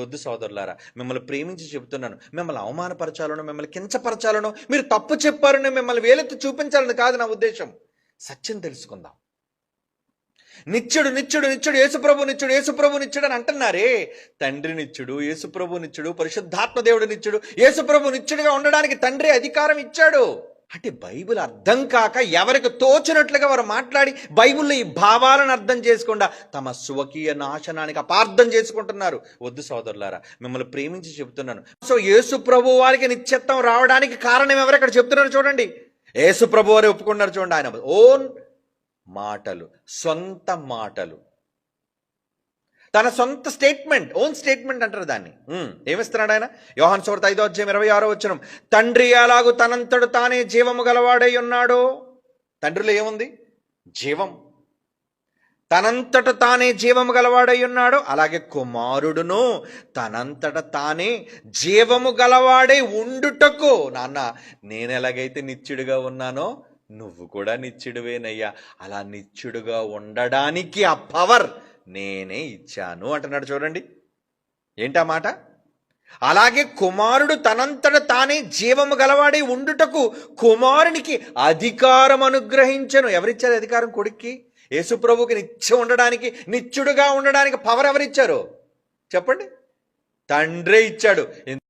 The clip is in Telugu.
వద్దు సోదరులారా మిమ్మల్ని ప్రేమించి చెబుతున్నాను. మిమ్మల్ని అవమానపరచాలనో మిమ్మల్ని కించపరచాలనో మీరు తప్పు చెప్పారని మిమ్మల్ని వేలెత్తి చూపించాలని కాదు నా ఉద్దేశం. సత్యం తెలుసుకుందాం. నిత్యుడు నిత్యుడు నిత్యుడు యేసుప్రభు నిత్యుడు యేసుప్రభు నిత్యుడు అని అంటున్నారే. తండ్రి నిత్యుడు యేసుప్రభు నిత్యుడు పరిశుద్ధాత్మ దేవుడు నిత్యుడు యేసుప్రభు నిత్యుడిగా ఉండడానికి తండ్రి అధికారం ఇచ్చాడు. అంటే బైబిల్ అర్థం కాక ఎవరికి తోచినట్లుగా వారు మాట్లాడి బైబిల్లో ఈ భావాలను అర్థం చేసుకుండా తమ స్వకీయ నాశనానికి అపార్థం చేసుకుంటున్నారు. వద్దు సోదరులారా మిమ్మల్ని ప్రేమించి చెబుతున్నాను. సో యేసు ప్రభు వారికి నిత్యత్వం రావడానికి కారణం ఎవరు ఇక్కడ చెప్తున్నారు చూడండి. యేసు ప్రభు వారు ఒప్పుకున్నారు చూడండి ఆయన ఓన్ మాటలు సొంత మాటలు. తన సొంత స్టేట్మెంట్ ఓన్ స్టేట్మెంట్ అంటారు దాన్ని. ఏమిస్తున్నాడు ఆయన? యోహన్ సోర్త ఐదో అధ్యాయం ఇరవై ఆరో వచ్చిన తండ్రి అలాగు తనంతడు తానే జీవము గలవాడై ఉన్నాడో? తండ్రిలో ఏముంది? జీవం. తనంతట తానే జీవము గలవాడై ఉన్నాడో? అలాగే కుమారుడును తనంతట తానే జీవము గలవాడై ఉండుటకు. నాన్న నేను ఎలాగైతే నిత్యుడిగా ఉన్నానో నువ్వు కూడా నిత్యుడివేనయ్యా. అలా నిత్యుడుగా ఉండడానికి ఆ పవర్ నేనే ఇచ్చాను అంటున్నాడు చూడండి. ఏంటా మాట? అలాగే కుమారుడు తనంతట తానే జీవము గలవాడై ఉండుటకు కుమారునికి అధికారం అనుగ్రహించను. ఎవరిచ్చారు అధికారం కొడుక్కి? యేసుప్రభుకి నిత్యం ఉండడానికి నిత్యుడుగా ఉండడానికి పవర్ ఎవరిచ్చారు? చెప్పండి. తండ్రే ఇచ్చాడు.